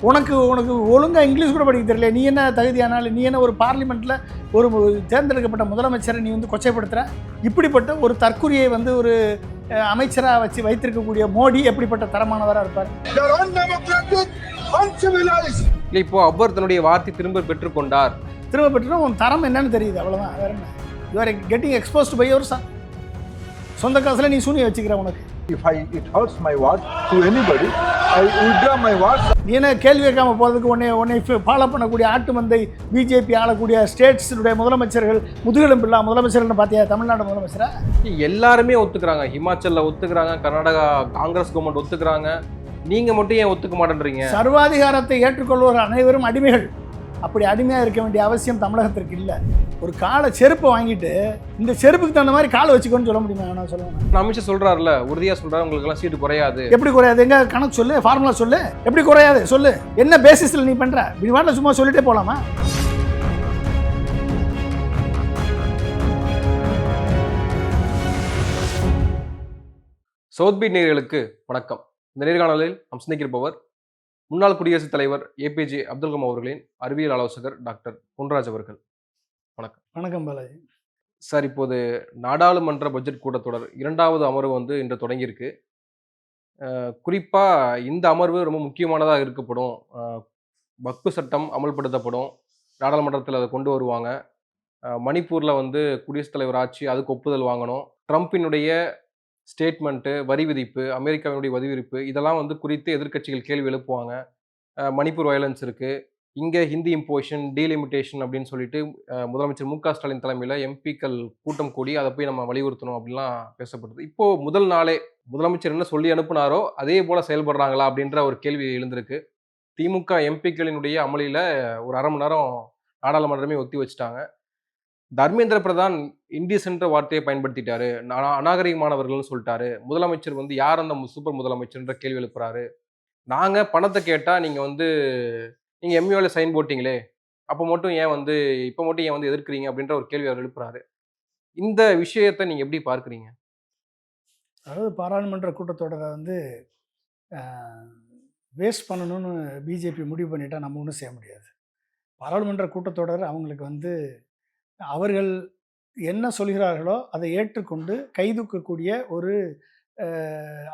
உனக்கு உனக்கு ஒழுங்காக இங்கிலீஷ் கூட படிக்க தெரியல. நீ என்ன தகுதியானாலும் நீ என்ன ஒரு பார்லிமெண்ட்டில் ஒரு தேர்ந்தெடுக்கப்பட்ட முதலமைச்சரை நீ வந்து கொச்சைப்படுத்துகிற இப்படிப்பட்ட ஒரு தற்குறியை வந்து ஒரு அமைச்சராக வச்சு வைத்திருக்கக்கூடிய மோடி எப்படிப்பட்ட தரமானவராக இருப்பார்? இப்போ அக்பர் தன்னுடைய வார்த்தை திரும்ப பெற்றுக்கொண்டார் திரும்ப பெற்றுனா உன் தரம் என்னன்னு தெரியுது அவ்வளோதான் வேற என்ன? You are getting exposed by ஒரு சன் சொந்த காசில் நீ சூனிய வச்சுக்கிற உனக்கு. If I, it hurts my word to anybody, I withdraw my word. நீ என்ன கேள்வி கேட்காம போகிறதுக்கு உன்னை உன்னை ஃபாலோ பண்ணக்கூடிய ஆட்டு மந்தை பிஜேபி ஆளக்கூடிய ஸ்டேட்ஸினுடைய முதலமைச்சர்கள் முதுகெலும்பில்லா முதலமைச்சர்கள்னு பார்த்தியா தமிழ்நாடு முதலமைச்சரா? எல்லாருமே ஒத்துக்கிறாங்க. ஹிமாச்சல்ல ஒத்துக்கிறாங்க கர்நாடகா காங்கிரஸ் கவர்மெண்ட் ஒத்துக்கிறாங்க. நீங்க மட்டும் ஏன் ஒத்துக்க மாட்டேன்றீங்க? சர்வாதிகாரத்தை ஏற்றுக்கொள்வோர் அனைவரும் அடிமைகள். அப்படி அடிமையாக இருக்க வேண்டிய அவசியம் தமிழகத்திற்கு இல்லை. ஒரு காலை செருப்பை வாங்கிட்டு இந்த செருப்புக்கு தகுந்த மாதிரி காலை வச்சுக்கோன்னு சொல்ல முடியுமா? நான் சொல்லுவேன். அமைச்சர் சொல்றாருல உறுதியா சொல்றாரு உங்களுக்கு எல்லாம் சீட்டு குறையாது. எப்படி குறையாது? எங்க கணக்கு சொல்லு ஃபார்முலா சொல்லு. எப்படி குறையாது? சொல்லு. என்ன பேசிஸில் நீ பண்ற? இப்படி வாட்டில் சும்மா சொல்லிட்டே போலாமா? சவுத்பீட் நேயர்களுக்கு வணக்கம். இந்த நேர்காணலில் நாம் சிந்திக்கிருப்பவர் முன்னாள் குடியரசுத் தலைவர் ஏபிஜே அப்துல் கலாம் அவர்களின் அறிவியல் ஆலோசகர் டாக்டர் பொன்ராஜ் அவர்கள். வணக்கம். பாலாஜி. சார் இப்போது நாடாளுமன்ற பட்ஜெட் கூட்டத்தொடர் இரண்டாவது அமர்வு வந்து இன்று தொடங்கியிருக்கு. அஹ் குறிப்பா இந்த அமர்வு ரொம்ப முக்கியமானதாக இருக்கப்படும். வக்பு சட்டம் அமல்படுத்தப்படும். நாடாளுமன்றத்தில் அதை கொண்டு வருவாங்க. மணிப்பூர்ல வந்து குடியரசுத் தலைவர் ஆட்சி அதுக்கு ஒப்புதல் வாங்கணும். ட்ரம்ப்பினுடைய ஸ்டேட்மெண்ட்டு வரி விதிப்பு அமெரிக்காவினுடைய வரி விதிப்பு இதெல்லாம் வந்து குறித்து எதிர்க்கட்சிகள் கேள்வி எழுப்புவாங்க. மணிப்பூர் வயலன்ஸ் இருக்குது இங்கே ஹிந்தி இம்போஷன் டீலிமிட்டேஷன் அப்படின்னு சொல்லிட்டு முதலமைச்சர் மு க ஸ்டாலின் தலைமையில் எம்பிக்கள் கூட்டம் கூடி அதை போய் நம்ம வலியுறுத்தணும் அப்படின்லாம் பேசப்படுது. இப்போது முதல் நாளே முதலமைச்சர் என்ன சொல்லி அனுப்புனாரோ அதே போல் செயல்படுறாங்களா அப்படின்ற ஒரு கேள்வி எழுந்திருக்கு. திமுக எம்பிக்களினுடைய அமளியில் ஒரு அரை மணி நேரம் நாடாளுமன்றமே ஒத்தி வச்சுட்டாங்க. தர்மேந்திர பிரதான் இண்டிசென்ற வார்த்தையை பயன்படுத்திட்டாரு. நான் அநாகரிகமானவர்கள்னு சொல்லிட்டாரு. முதலமைச்சர் வந்து யார் அந்த சூப்பர் முதலமைச்சர்ன்ற கேள்வி எழுப்புறாரு. நாங்க பணத்தை கேட்டா நீங்க வந்து நீங்க எம்யூல சைன் போட்டீங்களே அப்போ மட்டும் ஏன் வந்து இப்போ மட்டும் ஏன் வந்து எதிர்க்கிறீங்க அப்படின்ற ஒரு கேள்வி அவர் எழுப்புறாரு. இந்த விஷயத்தை நீங்க எப்படி பார்க்குறீங்க? அதாவது பாராளுமன்ற கூட்டத்தொடரை வந்து வேஸ்ட் பண்ணணும்னு பிஜேபி முடிவு பண்ணிட்டா நம்ம ஒன்றும் செய்ய முடியாது. பாராளுமன்ற கூட்டத்தொடர் அவங்களுக்கு வந்து அவர்கள் என்ன சொல்கிறார்களோ அதை ஏற்றுக்கொண்டு கைதுக்கக்கூடிய ஒரு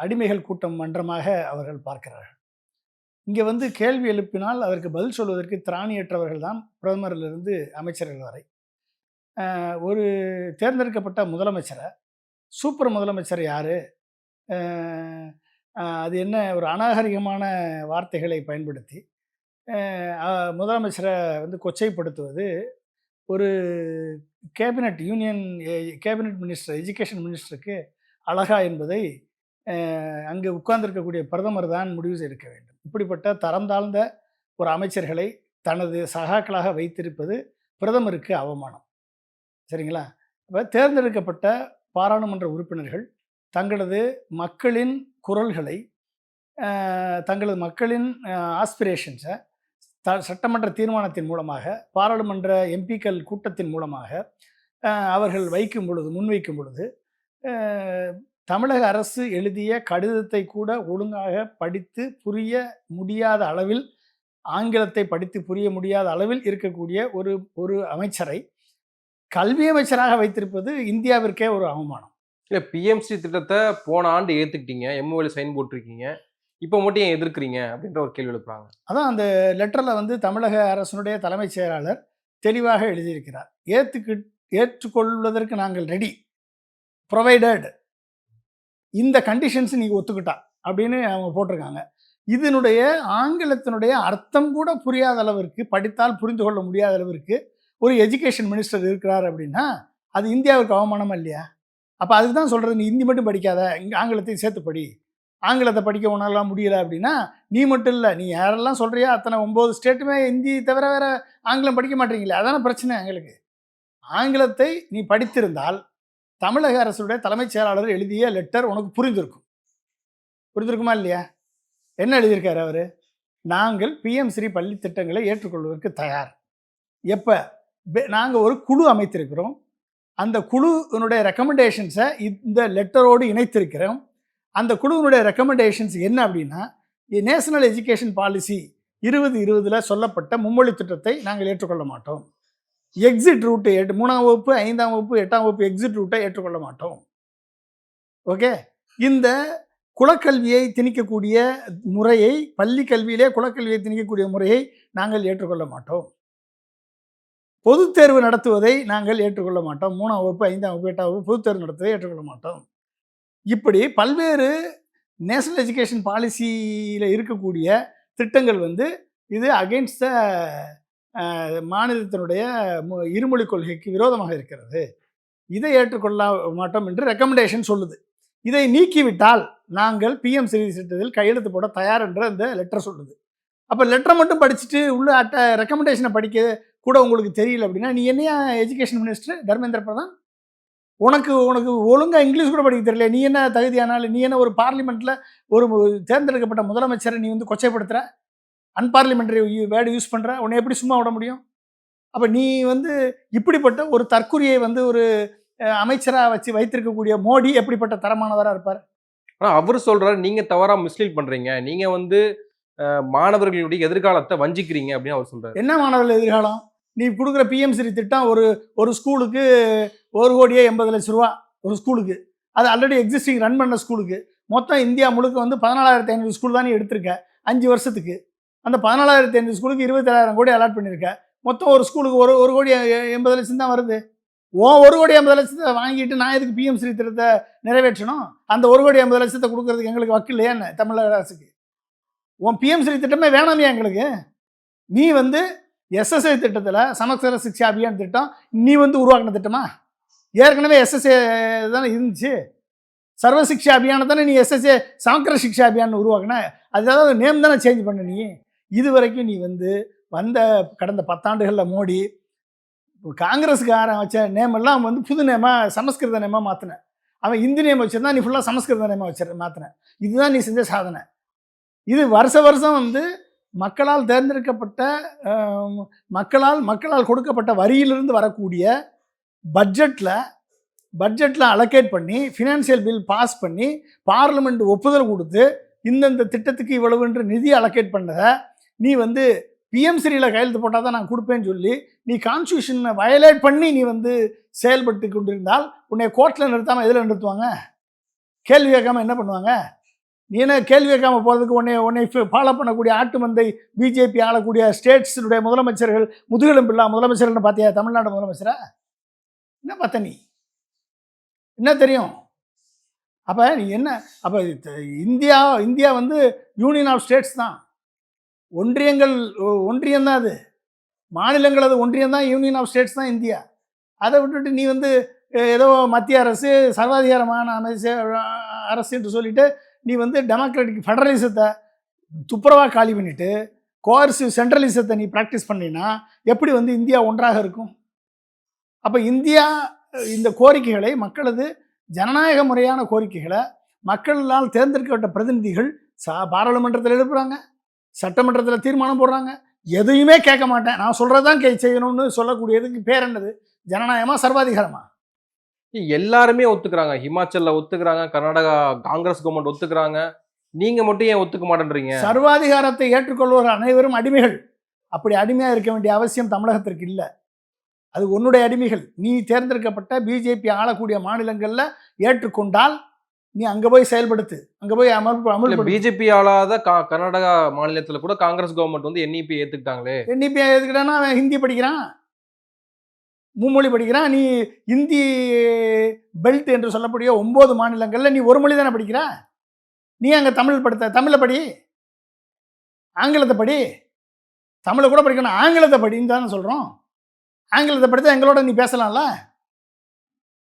அடிமைகள் கூட்டம் மன்றமாக அவர்கள் பார்க்கிறார்கள். இங்கே வந்து கேள்வி எழுப்பினால் அதற்கு பதில் சொல்வதற்கு திராணியற்றவர்கள் தான் பிரதமரிலிருந்து அமைச்சர்கள் வரை. ஒரு தேர்ந்தெடுக்கப்பட்ட முதலமைச்சரை சூப்பர் முதலமைச்சர் யார்? அது என்ன ஒரு அநாகரிகமான வார்த்தைகளை பயன்படுத்தி முதலமைச்சரை வந்து கொச்சைப்படுத்துவது ஒரு cabinet union cabinet minister education மினிஸ்டருக்கு அழகா என்பதை அங்கு உட்கார்ந்திருக்கக்கூடிய பிரதமர் தான் முடிவு செய்திருக்க வேண்டும். இப்படிப்பட்ட தரம் தாழ்ந்த ஒரு அமைச்சர்களை தனது சகாக்களாக வைத்திருப்பது பிரதமருக்கு அவமானம். சரிங்களா? இப்போ தேர்ந்தெடுக்கப்பட்ட பாராளுமன்ற உறுப்பினர்கள் தங்களது மக்களின் குரல்களை தங்களது மக்களின் ஆஸ்பிரேஷன்ஸை த சட்டமன்ற தீர்மானத்தின் மூலமாக பாராளுமன்ற எம்பிக்கள் கூட்டத்தின் மூலமாக அவர்கள் வைக்கும் பொழுது முன்வைக்கும் பொழுது தமிழக அரசு எழுதிய கடிதத்தை கூட ஒழுங்காக படித்து புரிய முடியாத அளவில் ஆங்கிலத்தை படித்து புரிய முடியாத அளவில் இருக்கக்கூடிய ஒரு ஒரு அமைச்சரை கல்வி அமைச்சராக வைத்திருப்பது இந்தியாவிற்கே ஒரு அவமானம். இல்லை பிஎம்சி திட்டத்தை போன ஆண்டு ஏற்றுக்கிட்டீங்க எம்ஓல சைன் போட்டிருக்கீங்க. இப்போ மட்டும் ஏன் எதிர்க்கிறீங்க? அப்படின்ற ஒரு கேள்வி எழுப்புறாங்க. அதான் அந்த லெட்டரில் வந்து தமிழக அரசினுடைய தலைமைச் செயலாளர் தெளிவாக எழுதியிருக்கிறார். ஏற்றுக்கு ஏற்றுக்கொள்வதற்கு நாங்கள் ரெடி ப்ரொவைடட் இந்த கண்டிஷன்ஸ் நீங்கள் ஒத்துக்கிட்டா அப்படின்னு அவங்க போட்டிருக்காங்க. இதனுடைய ஆங்கிலத்தினுடைய அர்த்தம் கூட புரியாத அளவிற்கு படித்தால் புரிந்து கொள்ள முடியாத அளவிற்கு ஒரு எஜுகேஷன் மினிஸ்டர் இருக்கிறார் அப்படின்னா அது இந்தியாவுக்கு அவமானமா இல்லையா? அப்போ அதுக்கு தான் சொல்கிறது நீ ஹிந்தி மட்டும் படிக்காத இங்கே ஆங்கிலத்தையும் சேர்த்து படி. ஆங்கிலத்தை படிக்க உன்னாலாம் முடியல அப்படின்னா நீ மட்டும் இல்லை. நீ யாரெல்லாம் சொல்கிறியா அத்தனை ஒம்பது ஸ்டேட்டுமே ஹிந்தி தவிர வேற ஆங்கிலம் படிக்க மாட்டீங்களே. அதான பிரச்சனை எங்களுக்கு. ஆங்கிலத்தை நீ படித்திருந்தால் தமிழக அரசுடைய தலைமைச் செயலாளர் எழுதிய லெட்டர் உனக்கு புரிந்திருக்கும். புரிந்திருக்குமா இல்லையா? என்ன எழுதியிருக்காரு அவர்? நாங்கள் பிஎம் ஸ்ரீ பள்ளி திட்டங்களை ஏற்றுக்கொள்வதற்கு தயார். எப்போ? நாங்கள் ஒரு குழு அமைத்திருக்கிறோம். அந்த குழுவினுடைய ரெக்கமெண்டேஷன்ஸை இந்த லெட்டரோடு இணைத்திருக்கிறோம். அந்த குழுவினுடைய ரெக்கமெண்டேஷன்ஸ் என்ன அப்படின்னா நேஷனல் எஜுகேஷன் பாலிசி இருபது இருபதில் சொல்லப்பட்ட மும்மொழி திட்டத்தை நாங்கள் ஏற்றுக்கொள்ள மாட்டோம். எக்ஸிட் ரூட்டு எட்டு மூணாம் வகுப்பு ஐந்தாம் வகுப்பு எட்டாம் வகுப்பு எக்ஸிட் ரூட்டை ஏற்றுக்கொள்ள மாட்டோம். ஓகே இந்த குலக்கல்வியை திணிக்கக்கூடிய முறையை பள்ளி கல்வியிலே குலக்கல்வியை திணிக்கக்கூடிய முறையை நாங்கள் ஏற்றுக்கொள்ள மாட்டோம். பொதுத் தேர்வு நடத்துவதை நாங்கள் ஏற்றுக்கொள்ள மாட்டோம். மூணாம் வகுப்பு ஐந்தாம் வகுப்பு எட்டாம் வகுப்பு பொதுத் தேர்வு நடத்துவதை ஏற்றுக்கொள்ள மாட்டோம். இப்படி பல்வேறு நேஷனல் எஜுகேஷன் பாலிசியில் இருக்கக்கூடிய திட்டங்கள் வந்து இது அகெயின்ஸ்ட் த மாநிலத்தினுடைய மு- இருமொழி கொள்கைக்கு விரோதமாக இருக்கிறது. இதை ஏற்றுக்கொள்ள மாட்டோம் என்று ரெக்கமெண்டேஷன் சொல்லுது. இதை நீக்கிவிட்டால் நாங்கள் பிஎம் சிறி திட்டத்தில் கையெழுத்து போட தயார் என்று அந்த லெட்டர் சொல்லுது. அப்போ லெட்டரை மட்டும் படிச்சுட்டு உள்ள அட்ட ரெக்கமெண்டேஷனை படிக்க கூட உங்களுக்கு தெரியல அப்படின்னா நீ என்னையா எஜுகேஷன் மினிஸ்டர் தர்மேந்திர பிரதான்? உனக்கு உனக்கு ஒழுங்காக இங்கிலீஷ் கூட படிக்க தெரியல நீ என்ன தகுதியானாலும் நீ என்ன ஒரு பார்லிமெண்ட்டில் ஒரு தேர்ந்தெடுக்கப்பட்ட முதலமைச்சரை நீ வந்து கொச்சைப்படுத்துகிற அன்பார்லிமெண்டரி வேர்டு யூஸ் பண்ணுற உன்னை எப்படி சும்மா விட முடியும்? அப்போ நீ வந்து இப்படிப்பட்ட ஒரு தற்குறியை வந்து ஒரு அமைச்சராக வச்சு வைத்திருக்கக்கூடிய மோடி எப்படிப்பட்ட தரமானவராக இருப்பார்? ஆனா அவர் சொல்றாரு நீங்க தவறா மிஸ்லீட் பண்றீங்க. நீங்க வந்து மாணவர்களுடைய எதிர்காலத்தை வஞ்சிக்கிறீங்க அப்படின்னு அவர் சொல்றாரு. என்ன மாணவர்கள் எதிர்காலம்? நீ கொடுக்குற பிஎம்சிரி திட்டம் ஒரு ஒரு ஸ்கூலுக்கு ஒரு கோடியே எண்பது லட்ச ரூபா ஒரு ஸ்கூலுக்கு. அது ஆல்ரெடி எக்ஸிஸ்டிங் ரன் பண்ண ஸ்கூலுக்கு. மொத்தம் இந்தியா முழுக்க வந்து பதினாலாயிரத்தி ஐநூறு ஸ்கூல் தான் நீ எடுத்திருக்க. அஞ்சு வருஷத்துக்கு. அந்த பதினாலாயிரத்தி ஐநூறு ஸ்கூலுக்கு இருபத்தேழாயிரம் கோடி அலாட் பண்ணியிருக்க மொத்தம் ஒரு ஸ்கூலுக்கு ஒரு ஒரு கோடி எண்பது லட்சம் தான் வருது. ஓ ஒரு கோடி ஐம்பது லட்சத்தை வாங்கிட்டு நான் எதுக்கு பிஎம்சி திட்டத்தை நிறைவேற்றணும்? அந்த ஒரு கோடி ஐம்பது லட்சத்தை கொடுக்கறதுக்கு எங்களுக்கு வக்கு இல்லையா என்ன? தமிழக அரசுக்கு. உன் பிஎம்சி திட்டமே வேணாமே எங்களுக்கு? நீ வந்து எஸ்எஸ்ஐ திட்டத்தில் சமஸ்கிருத சிக்ஷா அபியான் திட்டம் நீ வந்து உருவாக்கின திட்டமா? ஏற்கனவே எஸ்எஸ்ஏ தானே இருந்துச்சு. சர்வ சிக்ஷா அபியானை தானே நீ எஸ்எஸ்ஏ சமக்கர சிக்ஷா அபியான் உருவாக்கின. அதுதான் நேம் தானே சேஞ்ச் பண்ண நீ. இது வரைக்கும் நீ வந்து வந்த கடந்த பத்தாண்டுகளில் மோடி காங்கிரஸுக்காரன் வச்ச நேம் எல்லாம் வந்து புது நேமாக சமஸ்கிருத நேமாக மாற்றின அவன் இந்தி நேம் வச்சிருந்தா நீ ஃபுல்லாக சமஸ்கிருத நேமாக வச்சிரு மாற்றின இதுதான் நீ செஞ்ச சாதனை. இது வருஷ வருஷம் வந்து மக்களால் தேர்ந்தெடுக்கப்பட்ட மக்களால் மக்களால் கொடுக்கப்பட்ட வரியிலிருந்து வரக்கூடிய பட்ஜெட்டில் பட்ஜெட்டில் அலோகேட் பண்ணி ஃபினான்ஷியல் பில் பாஸ் பண்ணி பார்லிமெண்ட் ஒப்புதல் கொடுத்து இந்தந்த திட்டத்துக்கு இவ்வளவுன்ற நிதி அலோகேட் பண்ணதை நீ வந்து பிஎம்சிரியில் கையெழுத்து போட்டால் தான் நான் கொடுப்பேன்னு சொல்லி நீ கான்ஸ்டியூஷனை வயலேட் பண்ணி நீ வந்து செயல்பட்டு கொண்டிருந்தால் உன்னை கோர்ட்டில் நிறுத்தாமல் எதில் நிறுத்துவாங்க? கேள்வி கேட்காமல் என்ன பண்ணுவாங்க? நீ என்ன கேள்வி கேட்காம போகிறதுக்கு உன்னை உன்னை ஃபாலோ பண்ணக்கூடிய ஆட்டு மந்தை பிஜேபி ஆளக்கூடிய ஸ்டேட்ஸினுடைய முதலமைச்சர்கள் முதுகெலும்பில்லா முதலமைச்சர்கள்னு பார்த்தியா? தமிழ்நாடு முதலமைச்சரா? என்ன பார்த்த நீ? என்ன தெரியும்? அப்போ நீ என்ன அப்போ இந்தியா இந்தியா வந்து யூனியன் ஆஃப் ஸ்டேட்ஸ் தான். ஒன்றியங்கள் ஒன்றியம் தான் அது. மாநிலங்கள் அது ஒன்றியம் தான் யூனியன் ஆஃப் ஸ்டேட்ஸ் தான் இந்தியா. அதை விட்டுட்டு நீ வந்து ஏதோ மத்திய அரசு சர்வாதிகாரமான அமைச்ச அரசு என்று சொல்லிட்டு நீ வந்து டெமோக்ராட்டிக் ஃபெடரலிசத்தை துப்புரவாக காலி பண்ணிவிட்டு கோர்சிவ் சென்ட்ரலிசத்தை நீ ப்ராக்டிஸ் பண்ணினா எப்படி வந்து இந்தியா ஒன்றாக இருக்கும்? அப்போ இந்தியா இந்த கோரிக்கைகளை மக்களது ஜனநாயக முறையான கோரிக்கைகளை மக்களால் தேர்ந்தெடுக்கப்பட்ட பிரதிநிதிகள் சா பாராளுமன்றத்தில் எழுப்புறாங்க சட்டமன்றத்தில் தீர்மானம் போடுறாங்க. எதையுமே கேட்க மாட்டேன். நான் சொல்கிறது தான் கே செய்யணும்னு சொல்லக்கூடியதுக்கு பேர் என்னது? ஜனநாயகமாக சர்வாதிகாரமாக எல்லாருமே ஒத்துக்கிறாங்க. ஹிமாச்சல்ல ஒத்துக்கிறாங்க கர்நாடகா காங்கிரஸ் கவர்மெண்ட் ஒத்துக்கிறாங்க. நீங்க மட்டும் ஏன் ஒத்துக்க மாட்டேன்றீங்க? சர்வாதிகாரத்தை ஏற்றுக்கொள்வோர் அனைவரும் அடிமைகள். அப்படி அடிமையாக இருக்க வேண்டிய அவசியம் தமிழகத்திற்கு இல்லை. அது உன்னுடைய அடிமைகள். நீ தேர்ந்தெடுக்கப்பட்ட பிஜேபி ஆளக்கூடிய மாநிலங்களில் ஏற்றுக்கொண்டால் நீ அங்கே போய் செயல்படுத்து. அங்கே போய் அமல் அமல்படுத்து பிஜேபி ஆளாத கா- கர்நாடகா மாநிலத்துல கூட காங்கிரஸ் கவர்மெண்ட் வந்து என்இபி ஏத்துக்கிட்டாங்களே. என்இபி எதுக்கிட்டானா அவன் ஹிந்தி படிக்கிறான். மும்மொழி படிக்கிறான். நீ ஹிந்தி பெல்ட் என்று சொல்லக்கூடிய ஒம்பது மாநிலங்களில் நீ ஒரு மொழி தானே படிக்கிற? நீ அங்கே தமிழ் படுத்த தமிழை படி. ஆங்கிலத்தை படி. தமிழை கூட படிக்கணும். ஆங்கிலத்தை படின்னு தானே சொல்கிறோம் ஆங்கிலத்தை படித்தா எங்களோட நீ பேசலாம்ல?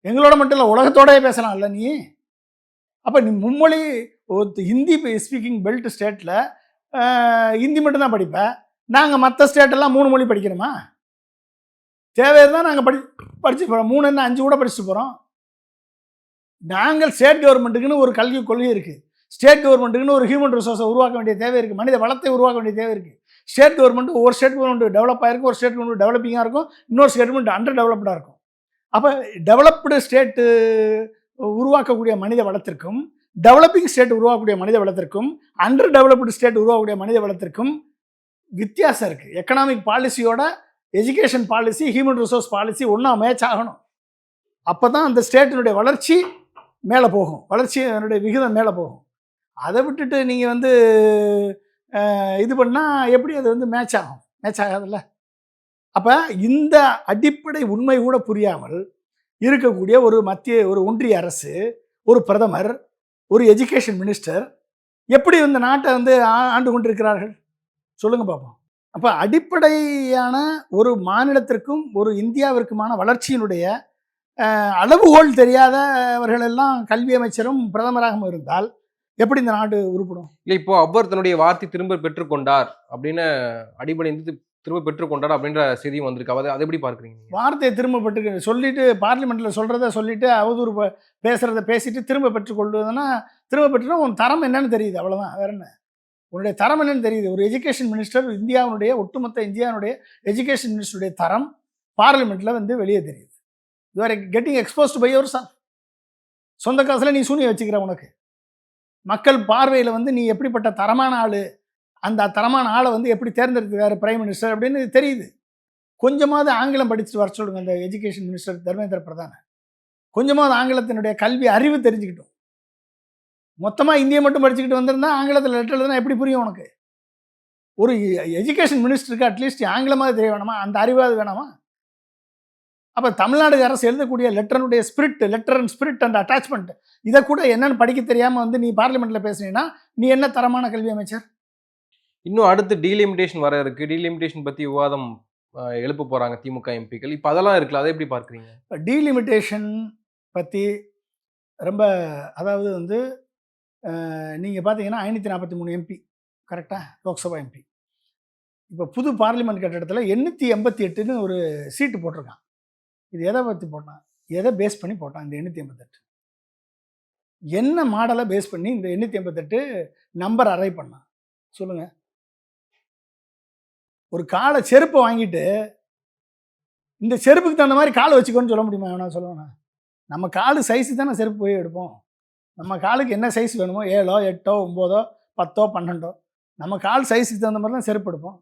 எங்களோட மட்டும் இல்லை உலகத்தோடயே பேசலாம்ல நீ? அப்போ நீ மும்மொழி ஹிந்தி ஸ்பீக்கிங் பெல்ட் ஸ்டேட்டில் ஹிந்தி மட்டும்தான் படிப்ப. நாங்கள் மற்ற ஸ்டேட்டெல்லாம் மூணு மொழி படிக்கிறோமா தேவை தான் நாங்கள் படி படிச்சு போகிறோம் மூணு என்ன அஞ்சு கூட படிச்சுட்டு போகிறோம் நாங்கள் ஸ்டேட் கவர்மெண்ட்டுக்குன்னு ஒரு கல்வி கொள்கை இருக்குது ஸ்டேட் கவர்மெண்ட்டுக்குன்னு ஒரு ஹியூமன் ரிசோர்ஸை உருவாக்க வேண்டிய தேவை இருக்குது மனித வளத்தை உருவாக்க வேண்டிய தேவை இருக்குது ஸ்டேட் கவர்மெண்ட் ஒரு ஸ்டேட் கவர்மெண்ட் டெவலப் ஆகிருக்கும் ஒரு ஸ்டேட் கவர்மெண்ட் டெவலப்பிங்காக இருக்கும். இன்னொரு ஸ்டேட் கவர்மெண்ட் அண்டர் டெவலப்டாக இருக்கும். அப்போ டெவலப்டு ஸ்டேட்டு உருவாக்கக்கூடிய மனித வளத்திற்கும் டெவலப்பிங் ஸ்டேட் உருவாக்கக்கூடிய மனித வளத்திற்கும் அண்டர் டெவலப்டு ஸ்டேட் உருவாக்கக்கூடிய மனித வளத்திற்கும் வித்தியாசம் இருக்குது economic பாலிசியோட education policy human resource policy ஒன்றா மேட்ச் ஆகணும். அப்போ தான் அந்த ஸ்டேட்டினுடைய வளர்ச்சி மேலே போகும். வளர்ச்சி அதனுடைய விகிதம் மேலே போகும். அதை விட்டுட்டு நீங்கள் வந்து இது பண்ணால் எப்படி அது வந்து மேட்ச் ஆகும்? மேட்ச் ஆகாதுல்ல? அப்போ இந்த அடிப்படை உண்மை கூட புரியாமல் இருக்கக்கூடிய ஒரு மத்திய ஒரு ஒன்றிய அரசு ஒரு பிரதமர் ஒரு எஜுகேஷன் மினிஸ்டர் எப்படி இந்த நாட்டை வந்து ஆ- ஆண்டு கொண்டிருக்கிறார்கள்? சொல்லுங்கள் பார்ப்போம் அப்போ அடிப்படையான ஒரு மாநிலத்திற்கும் ஒரு இந்தியாவிற்குமான வளர்ச்சியினுடைய அளவுகோல் தெரியாதவர்கள் எல்லாம் கல்வி அமைச்சரும் பிரதமராகவும் இருந்தால் எப்படி இந்த நாடு உருப்படும்? இல்லை இப்போ அவர் தன்னுடைய வார்த்தை திரும்ப பெற்றுக்கொண்டார் அப்படின்னு அடிபணிந்து திரும்ப பெற்றுக்கொண்டார் அப்படின்ற செய்தியும் வந்திருக்கு. அதை அதை எப்படி பார்க்குறீங்க வார்த்தையை திரும்ப பெற்று சொல்லிட்டு பார்லிமெண்ட்டில் சொல்கிறத சொல்லிட்டு அவதூறு ப- பேசுறத பேசிட்டு திரும்ப பெற்றுக்கொள்வதுன்னா திரும்ப பெற்றுனா உன் தரம் என்னன்னு தெரியுது. அவ்வளவுதான். வேற என்ன? உன்னுடைய தரம் என்னன்னு தெரியுது. ஒரு எஜுகேஷன் மினிஸ்டர் இந்தியாவுடைய ஒட்டுமொத்த இந்தியாவுடைய எஜுகேஷன் மினிஸ்டருடைய தரம் பார்லிமெண்ட்டில் வந்து வெளியே தெரியுது. You are getting exposed by your sir சொந்த காசில் நீ சூனியம் வச்சுக்கிற உனக்கு. மக்கள் பார்வையில் வந்து நீ எப்படிப்பட்ட தரமான ஆள் அந்த தரமான ஆளை வந்து எப்படி தேர்ந்தெடுத்துக்காரு பிரைம் மினிஸ்டர் அப்படின்னு தெரியுது. கொஞ்சமாவது ஆங்கிலம் படிச்சுட்டு வர சொல்லுங்க அந்த எஜுகேஷன் மினிஸ்டர் தர்மேந்திர பிரதான. கொஞ்சமாவது ஆங்கிலத்தினுடைய கல்வி அறிவு தெரிஞ்சுக்கிட்டோம். மொத்தமாக இந்தியை மட்டும் படிச்சுக்கிட்டு வந்திருந்தா ஆங்கிலத்தில் லெட்டர் எழுதுனா எப்படி புரியும் உனக்கு? ஒரு எஜுகேஷன் மினிஸ்டருக்கு அட்லீஸ்ட் ஆங்கிலமாவது தெரிய வேணாமா? அந்த அறிவாவது வேணாமா? அப்போ தமிழ்நாடு அரசு எழுதக்கூடிய லெட்டருடைய spirit letter and spirit and attachment இதை கூட என்னன்னு படிக்க தெரியாமல் வந்து நீ பார்லிமெண்ட்டில் பேசுனீங்கன்னா நீ என்ன தரமான கல்வி அமைச்சர்? இன்னும் அடுத்து டீலிமிட்டேஷன் வர இருக்கு. டீலிமிட்டேஷன் பத்தி விவாதம் எழுப்ப போறாங்க திமுக எம்பிக்கள் இப்போ அதெல்லாம் இருக்குல்ல அதை எப்படி பார்க்குறீங்க? டீலிமிட்டேஷன் பற்றி ரொம்ப அதாவது வந்து நீங்கள் பார்த்தீங்கன்னா ஐநூற்றி நாற்பத்தி மூணு எம்பி கரெக்டாக லோக்சபா எம்பி இப்போ புது பார்லிமெண்ட் கட்டிடத்தில் எண்ணூற்றி எண்பத்தி எட்டுன்னு ஒரு சீட்டு போட்டிருக்கான். இது எதை பற்றி போட்டான்? எதை பேஸ் பண்ணி போட்டான் இந்த எண்ணூற்றி எண்பத்தெட்டு என்ன மாடலை பேஸ் பண்ணி இந்த எண்ணூற்றி எண்பத்தெட்டு நம்பர் அரை பண்ணான்? சொல்லுங்கள் ஒரு காலை செருப்பை வாங்கிட்டு இந்த செருப்புக்கு தகுந்த மாதிரி காலை வச்சுக்கோன்னு சொல்ல முடியுமா? வேணா சொல்லுவேண்ணா நம்ம காலு சைஸு தானே செருப்பு போய் எடுப்போம். நம்ம காலுக்கு என்ன சைஸ் வேணுமோ ஏழோ எட்டோ ஒம்போதோ பத்தோ பன்னெண்டோ நம்ம கால் சைஸுக்கு தகுந்த மாதிரி தான் செருப்பு எடுப்போம்.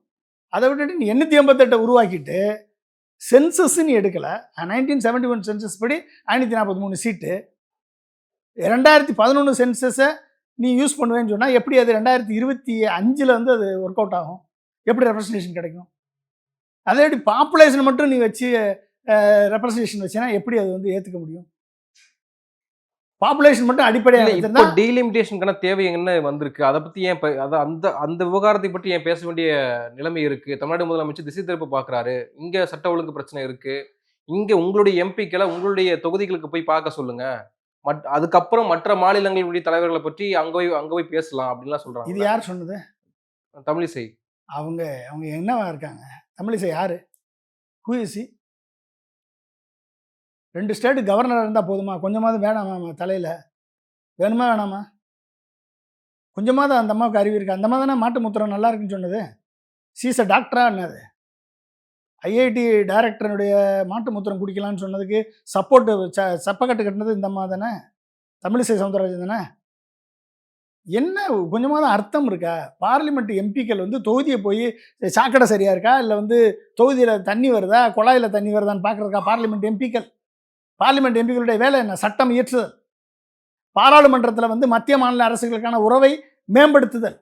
அதை விட்டுட்டு நீ எண்ணூற்றி எண்பத்தெட்டை உருவாக்கிட்டு சென்சஸ்ன்னு எடுக்கலை. நைன்டீன் செவன்டி ஒன் சென்சஸ் படி ஐநூற்றி நாற்பத்தி மூணு சீட்டு ரெண்டாயிரத்தி பதினொன்று சென்சஸை நீ யூஸ் பண்ணுவேன்னு சொன்னால் எப்படி அது ரெண்டாயிரத்தி இருபத்தி அஞ்சில் வந்து அது ஒர்க் அவுட் ஆகும்? எப்படி ரெப்ரசன்டேஷன் கிடைக்கும்? அதே எப்படி பாப்புலேஷன் மட்டும் நீ வச்சு ரெப்ரசன்டேஷன் வச்சுன்னா எப்படி அது வந்து ஏற்றுக்க முடியும்? பாப்புலேஷன் மட்டும் அடிப்படையாக இப்போ டீலிமிட்டேஷனுக்கான தேவை என்ன வந்திருக்கு? அதை பத்தி ஏன் அத அந்த அந்த விவகாரத்தை பற்றி ஏன் பேச வேண்டிய நிலைமை இருக்கு? தமிழ்நாடு முதலமைச்சர் திசை திருப்ப பாக்குறாரு. இங்க சட்ட ஒழுங்கு பிரச்சனை இருக்கு. இங்க உங்களுடைய எம்பிக்களை உங்களுடைய தொகுதிகளுக்கு போய் பார்க்க சொல்லுங்க. மட் அதுக்கப்புறம் மற்ற மாநிலங்களுடைய தலைவர்களை பற்றி அங்க போய் அங்க போய் பேசலாம் அப்படின்லாம் இது சொல்றாங்க யார் சொன்னது? தமிழிசை. அவங்க அவங்க என்னவா இருக்காங்க? தமிழிசை யாரு? ஹூஎஸ்சி ரெண்டு ஸ்டேட்டு கவர்னராக இருந்தால் போதுமா? கொஞ்சமாவது வேணாமா தலையில்? வேணுமா வேணாமா? கொஞ்சமாவது அந்த அம்மாவுக்கு அறிவு இருக்குது அந்த அம்மா தானே மாட்டு முத்திரம் நல்லா இருக்குன்னு சொன்னது? சீச டாக்டரா என்னது? ஐஐடி டைரக்டருடைய மாட்டு முத்திரம் குடிக்கலாம்னு சொன்னதுக்கு சப்போர்ட்டு ச சப்பக்கட்டு கட்டினது இந்த அம்மா தானே? தமிழிசை சவுந்தரராஜன் தானே? என்ன கொஞ்சமாவது அர்த்தம் இருக்கா? பார்லிமெண்ட் எம்பிக்கள் வந்து தொகுதியை போய் சாக்கடை சரியாக இருக்கா? இல்லை வந்து தொகுதியில் தண்ணி வருதா? குழாயில் தண்ணி வருதான்னு பார்க்குறதுக்கா பார்லிமெண்ட் எம்பிக்கள் பார்லிமெண்ட் எம்பிக்களுடைய வேலை என்ன? சட்டம் இயற்றுதல். பாராளுமன்றத்தில் வந்து மத்திய மாநில அரசுகளுக்கான உறவை மேம்படுத்துதல்.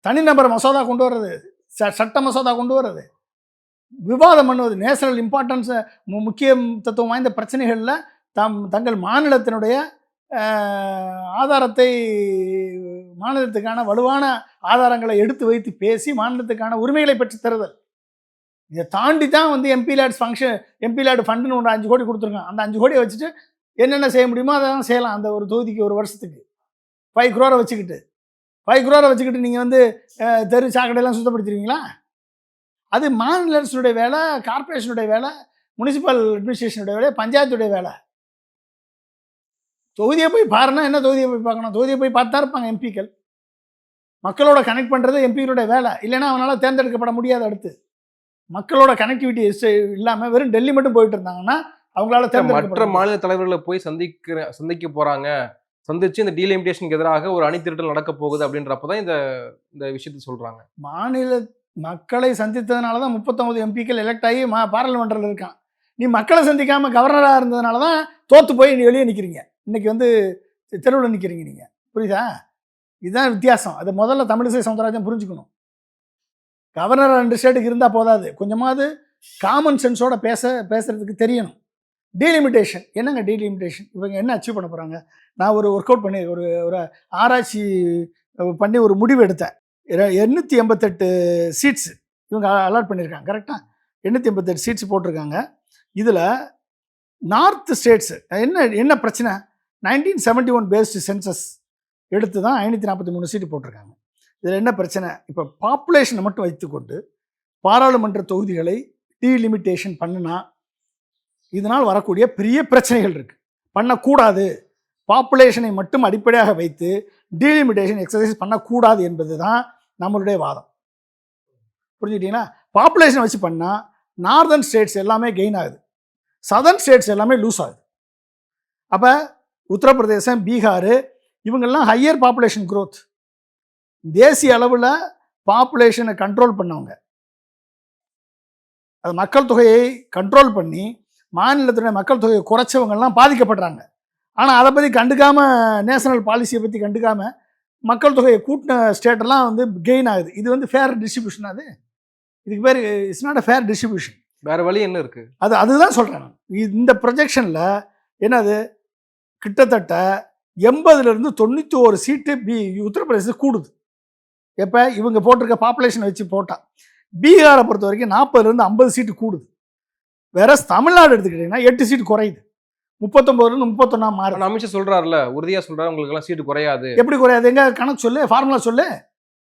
தனிநபர் மசோதா கொண்டு வர்றது. ச- சட்ட மசோதா கொண்டு வர்றது. விவாதம் பண்ணுவது. நேஷனல் இம்பார்ட்டன்ஸ் முக்கியத்துவம் வாய்ந்த பிரச்சனைகளில் தம் தங்கள் மாநிலத்தினுடைய ஆதாரத்தை மாநிலத்துக்கான வலுவான ஆதாரங்களை எடுத்து வைத்து பேசி மாநிலத்துக்கான உரிமைகளை பெற்று தருதல். இதை தாண்டி தான் வந்து MP LADS function MP LAD ஃபண்டுன்னு ஒன்று அஞ்சு கோடி கொடுத்துருக்கான் அந்த அஞ்சு கோடியை வச்சுட்டு என்னென்ன செய்ய முடியுமோ அதெல்லாம் செய்யலாம். அந்த ஒரு தொகுதிக்கு ஒரு வருஷத்துக்கு. ஃபைவ் குரோரை வச்சுக்கிட்டு. ஃபைவ் குரோரை வச்சுக்கிட்டு நீங்கள் வந்து தெரு சாக்கடையெல்லாம் சுத்தப்படுத்திடுவீங்களா அது மாநில அரசுடைய வேலை கார்ப்பரேஷனுடைய வேலை முனிசிபல் அட்மினிஸ்ட்ரேஷனுடைய வேலை பஞ்சாயத்துடைய வேலை. தொகுதியை போய் பாருன்னா என்ன தொகுதியை போய் பார்க்கணும்? தொகுதியை போய் பார்த்தா இருப்பாங்க எம்பிக்கள் மக்களோட கனெக்ட் பண்ணுறது எம்பிகளுடைய வேலை. இல்லைன்னா அவனால் தேர்ந்தெடுக்கப்பட முடியாது அடுத்து. மக்களோட கனெக்டிவிட்டி இல்லாமல் வெறும் டெல்லி மட்டும் போயிட்டு இருந்தாங்கன்னா அவங்களால மற்ற. மாநில தலைவர்களை போய் சந்திக்கிற சந்திக்க போறாங்க. சந்திச்சு இந்த டீலிமிட்டேஷனுக்கு எதிராக ஒரு அணி திரட்டல் நடக்க போகுது அப்படின்றப்ப தான் இந்த இந்த விஷயத்தை சொல்றாங்க. மாநில மக்களை சந்தித்ததுனால தான் முப்பத்தொம்பது எம்பிக்கள் எலெக்ட் ஆகி மா பாராளுமன்றத்தில் இருக்கான். நீ மக்களை சந்திக்காம கவர்னராக இருந்ததுனால தான் தோத்து போய் நீ வெளியே நிற்கிறீங்க இன்னைக்கு வந்து தெருவில் நிற்கிறீங்க நீங்கள் புரியுதா? இதுதான் வித்தியாசம். அதை முதல்ல தமிழிசை சவுந்தரராஜன் புரிஞ்சுக்கணும். கவர்னர் ரெண்டு ஸ்டேட்டுக்கு இருந்தால் போதாது. கொஞ்சமாவது காமன் சென்ஸோட பேச பேசுறதுக்கு தெரியணும். டீலிமிட்டேஷன் என்னங்க டீலிமிட்டேஷன் இவங்க என்ன அச்சீவ் பண்ண போகிறாங்க நான் ஒரு ஒர்க் அவுட் பண்ணி ஒரு ஒரு ஆராய்ச்சி பண்ணி ஒரு முடிவு எடுத்தேன். எண்ணூற்றி எண்பத்தெட்டு சீட்ஸ் இவங்க அலாட் பண்ணியிருக்காங்க கரெக்டாக எண்ணூற்றி எண்பத்தெட்டு சீட்ஸ் போட்டிருக்காங்க. இதில் நார்த் ஸ்டேட்ஸு என்ன என்ன பிரச்சனை? Nineteen seventy one based census எடுத்து தான் ஐநூற்றி நாற்பத்தி மூணு சீட்டு போட்டிருக்காங்க. இதில் என்ன பிரச்சனை? இப்போ பாப்புலேஷனை மட்டும் வைத்துக்கொண்டு பாராளுமன்ற தொகுதிகளை டீலிமிட்டேஷன் பண்ணினா இதனால் வரக்கூடிய பெரிய பிரச்சனைகள் இருக்குது பண்ணக்கூடாது. பாப்புலேஷனை மட்டும் அடிப்படையாக வைத்து டீலிமிட்டேஷன் எக்ஸசைஸ் பண்ணக்கூடாது என்பது தான் நம்மளுடைய வாதம். புரிஞ்சுக்கிட்டீங்கன்னா பாப்புலேஷனை வச்சு பண்ணால் நார்தர்ன் ஸ்டேட்ஸ் எல்லாமே கெயின் ஆகுது. சதர்ன் ஸ்டேட்ஸ் எல்லாமே லூஸ் ஆகுது. அப்போ உத்தரப்பிரதேசம் பீகார் இவங்கெல்லாம் ஹையர் பாப்புலேஷன் க்ரோத் தேசிய அளவில் பாப்புலேஷனை கண்ட்ரோல் பண்ணவங்க. அது மக்கள் தொகையை கண்ட்ரோல் பண்ணி மாநிலத்துடைய மக்கள் தொகையை குறைச்சவங்கெல்லாம் பாதிக்கப்படுறாங்க. ஆனால் அதை பற்றி கண்டுக்காமல் நேஷனல் பாலிசியை பற்றி கண்டுக்காமல் மக்கள் தொகையை கூட்டின ஸ்டேட்டெல்லாம் வந்து கெயின் ஆகுது. இது வந்து ஃபேர் டிஸ்ட்ரிபியூஷன் அது? இதுக்கு பேர் it's not a fair distribution வேற வழி என்ன இருக்கு? அது அதுதான் சொல்கிறேன் இந்த ப்ரொஜெக்ஷனில் என்னது? கிட்டத்தட்ட எண்பதுலேருந்து தொண்ணூற்றி ஒரு சீட்டு பி உத்தரப்பிரதேசம் கூடுது. எப்போ? இவங்க போட்டிருக்க பாப்புலேஷனை வச்சு போட்டா. பீகாரை பொறுத்த வரைக்கும் நாற்பதுலேருந்து ஐம்பது சீட்டு கூடுது. வேற தமிழ்நாடு எடுத்துக்கிட்டிங்கன்னா எட்டு சீட்டு குறையுது. முப்பத்தொம்போதுலேருந்து முப்பத்தொன்னா மாறுது. ஆனா அமித்ஷா சொல்றாருல உறுதியா சொல்றாரு உங்களுக்கு எல்லாம் சீட்டு குறையாது. எப்படி குறையாது? எங்க கணக்கு சொல்லு ஃபார்முலா சொல்லு.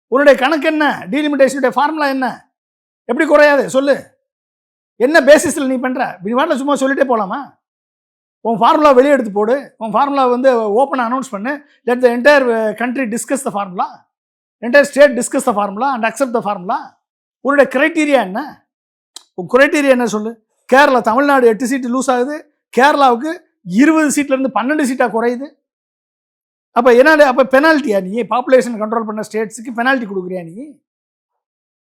உன்னுடைய கணக்கு என்ன? டீலிமிட்டேஷனுடைய ஃபார்முலா என்ன? எப்படி குறையாது? சொல்லு. என்ன பேசிஸில் நீ பண்ற? நீ வாட்டில் சும்மா சொல்லிட்டே போகலாமா உன் ஃபார்முலா வெளியே எடுத்து போடு. உன் ஃபார்முலா வந்து ஓப்பன் அனௌன்ஸ் பண்ணு. Let the entire country discuss the formula entire state discuss the formula and accept the formula உன்னுடைய கிரைட்டீரியா என்ன? உன் கிரைட்டீரியா என்ன சொல்லு? கேரளா தமிழ்நாடு எட்டு சீட்டு லூஸ் ஆகுது. கேரளாவுக்கு இருபது சீட்லேருந்து பன்னெண்டு சீட்டாக குறையுது. அப்போ என்ன அப்போ பெனால்ட்டியா நீ? பாப்புலேஷன் கண்ட்ரோல் பண்ண ஸ்டேட்ஸுக்கு பெனால்ட்டி கொடுக்குறியா நீ?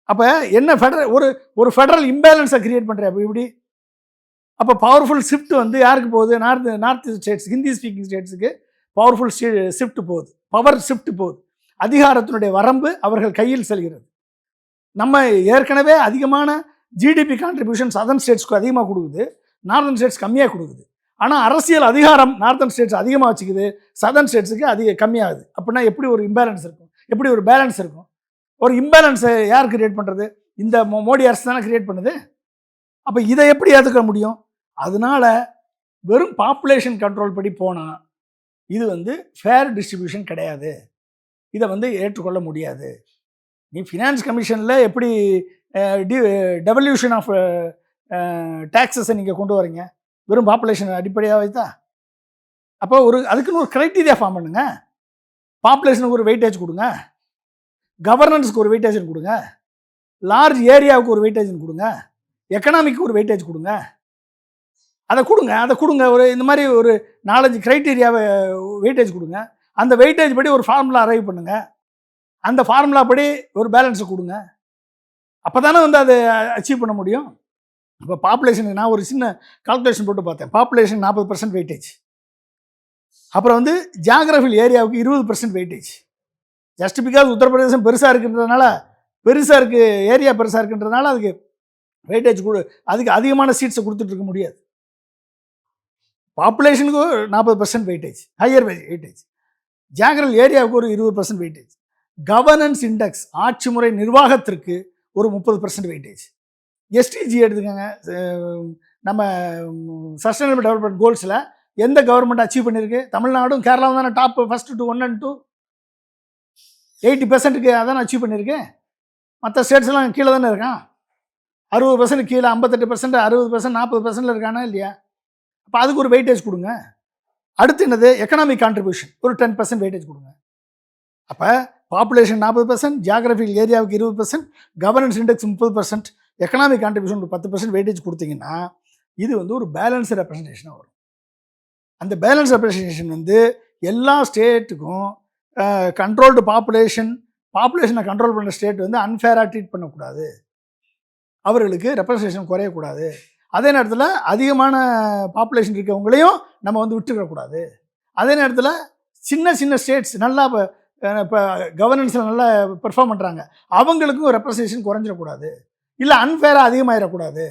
அப்போ என்ன ஃபெடரல் ஒரு ஒரு ஃபெடரல் இம்பேலன்ஸை கிரியேட் பண்ணுறியா அப்போ இப்படி? அப்போ பவர்ஃபுல் ஷிஃப்ட் வந்து யாருக்கு போகுது? North north states Hindi speaking ஸ்டேட்ஸுக்கு powerful shift போகுது. பவர் ஷிஃப்ட் போகுது. அதிகாரத்தினுடைய வரம்பு அவர்கள் கையில் செல்கிறது. நம்ம ஏற்கனவே அதிகமான ஜிடிபி கான்ட்ரிபியூஷன் சதர்ன் ஸ்டேட்ஸ்க்கு அதிகமாக கொடுக்குது நார்தன் ஸ்டேட்ஸ் கம்மியாக கொடுக்குது. ஆனால் அரசியல் அதிகாரம் நார்தன் ஸ்டேட்ஸ் அதிகமாக வச்சுக்குது சதர்ன் ஸ்டேட்ஸுக்கு அதிக கம்மியாகுது. அப்படின்னா எப்படி ஒரு இம்பேலன்ஸ் இருக்கும்? எப்படி ஒரு பேலன்ஸ் இருக்கும்? ஒரு இம்பேலன்ஸை யார் கிரியேட் பண்ணுறது இந்த மோ- மோடி அரசு தானே கிரியேட் பண்ணுது? அப்போ இதை எப்படி ஏற்றுக்க முடியும்? அதனால வெறும் பாப்புலேஷன் கண்ட்ரோல் படி போனால் இது வந்து ஃபேர் டிஸ்ட்ரிபியூஷன் கிடையாது. இதை வந்து ஏற்றுக்கொள்ள முடியாது. நீ ஃபினான்ஸ் கமிஷனில் எப்படி டி டெவல்யூஷன் ஆஃப் டேக்ஸஸை நீங்கள் கொண்டு வரீங்க? வெறும் பாப்புலேஷன் அடிப்படையாக வைத்தா? அப்போ ஒரு அதுக்குன்னு ஒரு க்ரைட்டீரியா ஃபார்ம் பண்ணுங்க. பாப்புலேஷனுக்கு ஒரு வெயிட்டேஜ் கொடுங்க. கவர்னன்ஸுக்கு ஒரு வெயிட்டேஜ் கொடுங்க. லார்ஜ் ஏரியாவுக்கு ஒரு வெயிட்டேஜ் கொடுங்க. எக்கனாமிக்கு ஒரு வெயிட்டேஜ் கொடுங்க. அதை கொடுங்க அதை கொடுங்க. ஒரு இந்த மாதிரி ஒரு நாலஞ்சு க்ரைட்டீரியாவை வெயிட்டேஜ் கொடுங்க. அந்த வெயிட்டேஜ் படி ஒரு ஃபார்முலா அரைவ் பண்ணுங்க. அந்த ஃபார்முலா படி ஒரு பேலன்ஸை கொடுங்க. அப்போ தானே வந்து அதை அச்சீவ் பண்ண முடியும். இப்போ பாப்புலேஷனுக்கு நான் ஒரு சின்ன கால்குலேஷன் போட்டு பார்த்தேன். பாப்புலேஷன் நாற்பது பர்சன்ட் வெயிட்டேஜ் அப்புறம் வந்து ஜியாகிரபில் ஏரியாவுக்கு இருபது percent weightage just because Uttar Pradesh பெருசாக இருக்குன்றதுனால பெருசாக இருக்குது ஏரியா பெருசாக இருக்குன்றதுனால அதுக்கு வெயிட்டேஜ் கொடு அதுக்கு அதிகமான சீட்ஸை கொடுத்துட்ருக்க முடியாது. பாப்புலேஷனுக்கு நாற்பது percent weightage higher weightage geographical ஏரியாவுக்கு ஒரு இருபது பர்சன்ட் வெயிட்டேஜ் கவர்னன்ஸ் இண்டெக்ஸ் ஆட்சி முறை நிர்வாகத்திற்கு ஒரு முப்பது பர்சன்ட் வெயிட்டேஜ் எஸ்டிஜி எடுத்துக்கோங்க நம்ம சஸ்டைனபிள் டெவலப்மெண்ட் கோல்ஸில் எந்த கவர்மெண்ட் அச்சீவ் பண்ணியிருக்கு தமிழ்நாடும் கேரளாவும் தானே top first two one and two eighty பர்சன்ட்டுக்கு அதான் அச்சீவ் பண்ணியிருக்கேன் மற்ற ஸ்டேட்ஸ் எல்லாம் கீழே தானே இருக்கான்? அறுபது பர்சன்ட் கீழே ஐம்பத்தெட்டு பர்சன்ட் அறுபது பர்சன்ட் நாற்பது பர்சன்டில் இருக்கானா இல்லையா? அப்போ அதுக்கு ஒரு வெயிட்டேஜ் கொடுங்க. அடுத்து என்னது? எக்கனாமிக் கான்ட்ரிபியூஷன் ஒரு டென் பர்சன்ட் வெயிட்டேஜ் கொடுங்க. அப்போ பாப்புலேஷன் நாற்பது பர்சன்ட் ஜியாகிரபிக்கல் ஏரியாவுக்கு இருபது பர்சன்ட் கவர்னன்ஸ் இண்டெக்ஸ் முப்பது பர்சன்ட் எக்கனாமிக் கான்ட்ரிபியூஷன் ஒரு பத்து பர்சன்ட் வெயிட்டேஜ் கொடுத்தீங்கன்னா இது வந்து ஒரு பேலன்ஸ் ரெப்ரசன்டேஷனாக வரும். அந்த பேலன்ஸ் ரெப்ரசன்டேஷன் வந்து எல்லா ஸ்டேட்டுக்கும் கண்ட்ரோல்டு பாப்புலேஷன் பாப்புலேஷனை கண்ட்ரோல் பண்ணுற ஸ்டேட் வந்து அன்ஃபேராக ட்ரீட் பண்ணக்கூடாது. அவர்களுக்கு ரெப்ரசன்டேஷன் குறையக்கூடாது. அதே நேரத்தில் அதிகமான பாப்புலேஷன் இருக்கவங்களையும் நம்ம வந்து விட்டுவிடக்கூடாது. அதே நேரத்தில் சின்ன சின்ன ஸ்டேட்ஸ் நல்லா இப்போ இப்போ கவர்னன்ஸில் நல்லா பெர்ஃபார்ம் பண்ணுறாங்க அவங்களுக்கும் ரெப்ரசன்டேஷன் குறைஞ்சிடக்கூடாது. இல்லை அன்ஃபேராக அதிகமாகிடக்கூடாது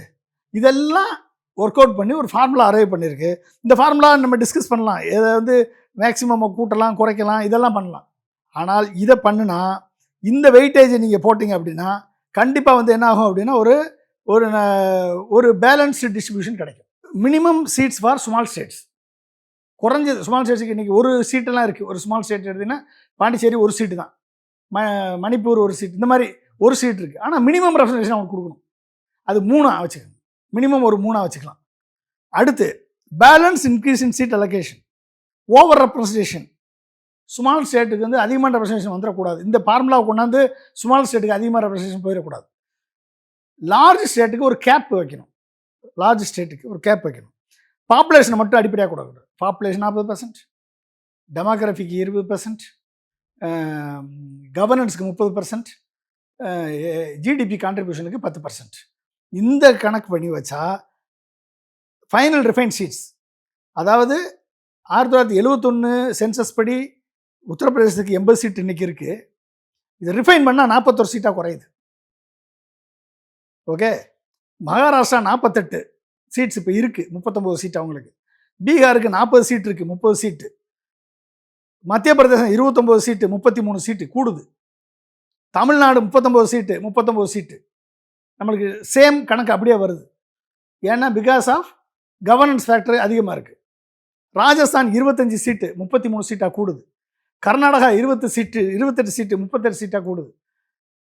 இதெல்லாம் ஒர்க் அவுட் பண்ணி ஒரு ஃபார்முலா அரைவ் பண்ணியிருக்கு இந்த ஃபார்முலா நம்ம டிஸ்கஸ் பண்ணலாம். இதை வந்து மேக்ஸிமம் கூட்டலாம் குறைக்கலாம் இதெல்லாம் பண்ணலாம். ஆனால் இதை பண்ணுனா இந்த வெயிட்டேஜை நீங்கள் போட்டிங்க அப்படின்னா கண்டிப்பாக வந்து என்ன ஆகும் அப்படின்னா ஒரு ஒரு ந- ஒரு பேலன்ஸ்டு டிஸ்ட்ரிபியூஷன் கிடைக்கும். Minimum seats for small states குறைஞ்சது ஸ்மால் ஸ்டேட்ஸுக்கு இன்றைக்கி ஒரு சீட்டெல்லாம் இருக்குது ஒரு ஸ்மால் ஸ்டேட் எடுத்தீங்கன்னா பாண்டிச்சேரி ஒரு சீட்டு தான். ம மணிப்பூர் ஒரு சீட் இந்த மாதிரி ஒரு சீட் இருக்குது ஆனால் மினிமம் ரெப்ரசன்டேஷன் அவங்க கொடுக்கணும். அது மூணாக வச்சுக்கணும். மினிமம் ஒரு மூணாக வச்சுக்கலாம். அடுத்து balance increase in seat allocation over representation small ஸ்டேட்டுக்கு வந்து அதிகமான ரெப்ரசன்டேஷன் வந்துடக்கூடாது இந்த ஃபார்முலாவை கொண்டாந்து ஸ்மால் ஸ்டேட்டுக்கு அதிகமாக ரெப்ரசன்டேஷன் போயிடக்கூடாது லார்ஜ் ஸ்டேட்டுக்கு ஒரு கேப் வைக்கணும். லார்ஜ் ஸ்டேட்டுக்கு ஒரு கேப் வைக்கணும். பாப்புலேஷனை மட்டும் அடிப்படையாக கூடாது பாப்புலேஷன் நாற்பது பர்சன்ட் டெமோக்ராஃபிக்கு இருபது பர்சன்ட் கவர்னன்ஸுக்கு முப்பது பர்சன்ட் ஜிடிபி கான்ட்ரிபியூஷனுக்கு பத்து பர்சன்ட் இந்த கணக்கு பண்ணி வச்சா ஃபைனல் ரிஃபைன் சீட்ஸ் அதாவது ஆயிரத்தி தொள்ளாயிரத்தி எழுவத்தொன்று சென்சஸ் படி உத்தரப்பிரதேசத்துக்கு எண்பது சீட் இன்றைக்கி இருக்குது இதை ரிஃபைன் பண்ணால் நாற்பத்தொரு சீட்டாக குறையுது. ஓகே மகாராஷ்டிரா நாற்பத்தெட்டு சீட்ஸ் இப்போ இருக்குது முப்பத்தொம்போது சீட் அவங்களுக்கு. பீகாருக்கு நாற்பது சீட் இருக்குது முப்பது சீட்டு மத்திய பிரதேசம் இருபத்தொம்போது சீட்டு முப்பத்தி மூணு சீட்டு கூடுது. தமிழ்நாடு முப்பத்தொம்போது சீட்டு முப்பத்தொம்போது சீட்டு நம்மளுக்கு சேம் கணக்கு அப்படியே வருது. ஏன்னா பிகாஸ் ஆஃப் கவர்னன்ஸ் ஃபேக்டரி அதிகமாக இருக்குது ராஜஸ்தான் இருபத்தஞ்சி சீட்டு முப்பத்தி மூணு சீட்டாக கூடுது. கர்நாடகா இருபத்து சீட்டு இருபத்தெட்டு சீட்டு முப்பத்தெட்டு சீட்டாக கூடுது.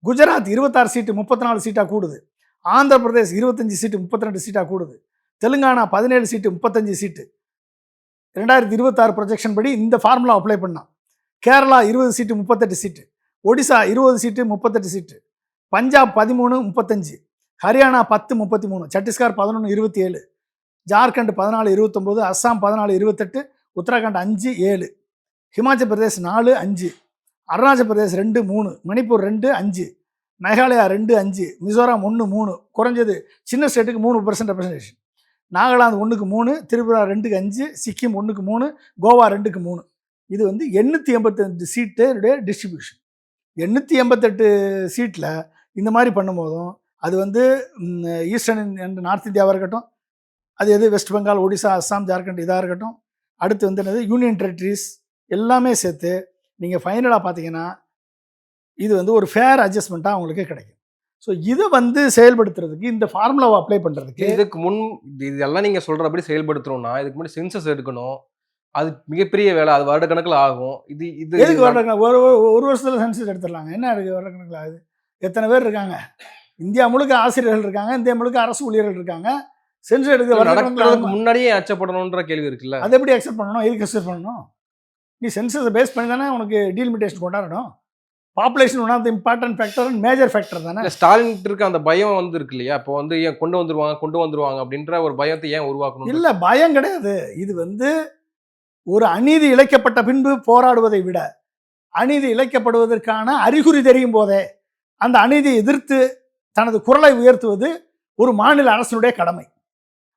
குஜராத் இருபத்தாறு சீட்டு முப்பத்தி நாலு சீட்டாக கூடுது. ஆந்திர பிரதேஷ் இருபத்தஞ்சி சீட்டு முப்பத்தி ரெண்டு சீட்டாக கூடுது. தெலுங்கானா பதினேழு சீட்டு முப்பத்தஞ்சு சீட்டு. ரெண்டாயிரத்தி இருபத்தாறு ப்ரொஜெக்ஷன் படி இந்த ஃபார்முலா அப்ளை பண்ணான் கேரளா இருபது சீட்டு முப்பத்தெட்டு சீட்டு. ஒடிசா இருபது சீட்டு முப்பத்தெட்டு சீட்டு. பஞ்சாப் பதிமூணு முப்பத்தஞ்சு. ஹரியானா பத்து முப்பத்தி மூணு சத்தீஸ்கர் பதினொன்று இருபத்தி ஏழு ஜார்க்கண்ட் பதினாலு இருபத்தொம்போது. அஸ்ஸாம் பதினாலு இருபத்தெட்டு. உத்தராகண்ட் அஞ்சு ஏழு. ஹிமாச்சல் பிரதேஷ் நாலு அஞ்சு. அருணாச்சல் பிரதேஷ் ரெண்டு மூணு. மணிப்பூர் ரெண்டு அஞ்சு. மேகாலயா ரெண்டு அஞ்சு மிசோரம் ஒன்று மூணு குறைஞ்சது சின்ன ஸ்டேட்டுக்கு மூணு பர்சன்ட் ரெப்ரசன்டேஷன் நாகாலாந்து ஒன்றுக்கு மூணு திரிபுரா ரெண்டுக்கு அஞ்சு சிக்கிம் ஒன்றுக்கு மூணு கோவா ரெண்டுக்கு மூணு. இது வந்து எண்ணூற்றி எண்பத்தஞ்சு சீட்டுடைய டிஸ்ட்ரிபியூஷன் எண்ணூற்றி எண்பத்தெட்டு சீட்டில் இந்த மாதிரி பண்ணும்போதும் அது வந்து ஈஸ்டர்ன் அண்ட் நார்த் இந்தியாவாக இருக்கட்டும் அது எது வெஸ்ட் பெங்கால் ஒடிசா அஸ்ஸாம் ஜார்க்கண்ட் இதாக இருக்கட்டும் அடுத்து வந்து என்னது யூனியன் டெரிட்டரிஸ் எல்லாமே சேர்த்து நீங்கள் ஃபைனலாக பார்த்தீங்கன்னா இது வந்து ஒரு ஃபேர் அட்ஜஸ்ட்மெண்ட்டாக அவங்களுக்கு கிடைக்கும். ஸோ இதை வந்து செயல்படுத்துறதுக்கு இந்த ஃபார்முலாவை அப்ளை பண்ணுறதுக்கு இதுக்கு முன் இது- இதெல்லாம் நீங்க சொல்றபடி செயல்படுத்தணும்னா இதுக்கு முன்னாடி சென்சஸ் எடுக்கணும். அது மிகப்பெரிய வேலை அது வருடக்கணக்கில் ஆகும். இது இது எதுக்கு வருடக்கணக்கு ஒரு ஒரு- வருஷத்தில் சென்சஸ் எடுத்துடலாங்க. என்ன இருக்கு வருடக்கணக்கில் ஆகுது? எத்தனை பேர் இருக்காங்க? இந்தியா முழுக்க ஆசிரியர்கள் இருக்காங்க இந்தியா முழுக்க அரசு ஊழியர்கள் இருக்காங்க. சென்சஸ் எடுக்க நடக்கிறதுக்கு? முன்னாடியே அச்சப்படணுன்ற கேள்வி இருக்குல்ல? அதை எப்படி அக்செப்ட் பண்ணணும்? எதுக்கு அக்செப்ட் பண்ணணும்? நீ சென்சஸை பேஸ் பண்ணி தானே உனக்கு டீலிமிட்டேஷன் கொண்டாடணும். Population one of the important factor and major factor தானே? ஸ்டாலின் இருக்க அந்த பயம் வந்து இருக்கு இல்லையா? இப்போ வந்து ஏன் கொண்டு வந்துருவாங்க கொண்டு வந்துருவாங்க அப்படின்ற ஒரு பயத்தை ஏன் உருவாக்கணும் இல்லை பயம் கிடையாது. இது வந்து ஒரு அநீதி இழைக்கப்பட்ட பின்பு போராடுவதை விட அநீதி இழைக்கப்படுவதற்கான அறிகுறி தெரியும் போதே அந்த அநீதியை எதிர்த்து தனது குரலை உயர்த்துவது ஒரு மாநில அரசினுடைய கடமை.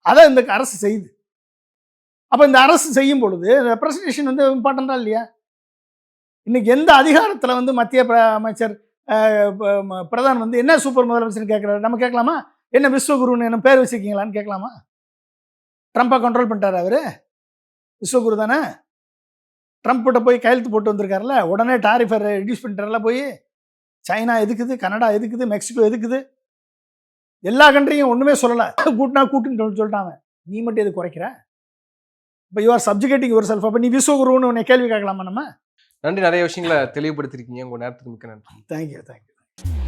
அதை இந்த அரசு செய்யுது அப்போ இந்த அரசு செய்யும் பொழுது ரெப்ரசன்டேஷன் வந்து இம்பார்ட்டண்டா இல்லையா? இன்னைக்கு எந்த அதிகாரத்தில் வந்து மத்திய பிர- அமைச்சர் ப- ம- பிரதான் வந்து என்ன சூப்பர் முதலமைச்சர்னு கேட்குறாரு நம்ம கேட்கலாமா? என்ன விஸ்வகுருன்னு என்ன பேர் வச்சிருக்கீங்களான்னு கேட்கலாமா? ட்ரம்ப்பை கண்ட்ரோல் பண்ணிட்டாரு அவர்? விஸ்வகுரு தானே? ட்ரம்ப்கிட்ட போய் கையெழுத்து போட்டு வந்திருக்காருல்ல? உடனே டாரிஃபை ரெடியூஸ் பண்ணிட்டார்ல போய்? சைனா எதுக்குது? கனடா எதுக்குது? மெக்சிகோ எதுக்குது? எல்லா கண்ட்ரியும் ஒன்றுமே சொல்லலை. கூட்டினா கூட்டுன்னு சொல்லி சொல்லிட்டாங்க நீ மட்டும் எது குறைக்கிற? இப்போ யூஆர் சப்ஜெக்டிங் ஒரு செல்ஃப் அப்போ நீ விஸ்வகுருன்னு உன்னை கேள்வி கேட்கலாமா நம்ம? நன்றி நிறைய விஷயங்களை தெளிவுபடுத்திருக்கீங்க உங்கள் நேரத்துக்கு மிக்க நன்றி. Thank you thank you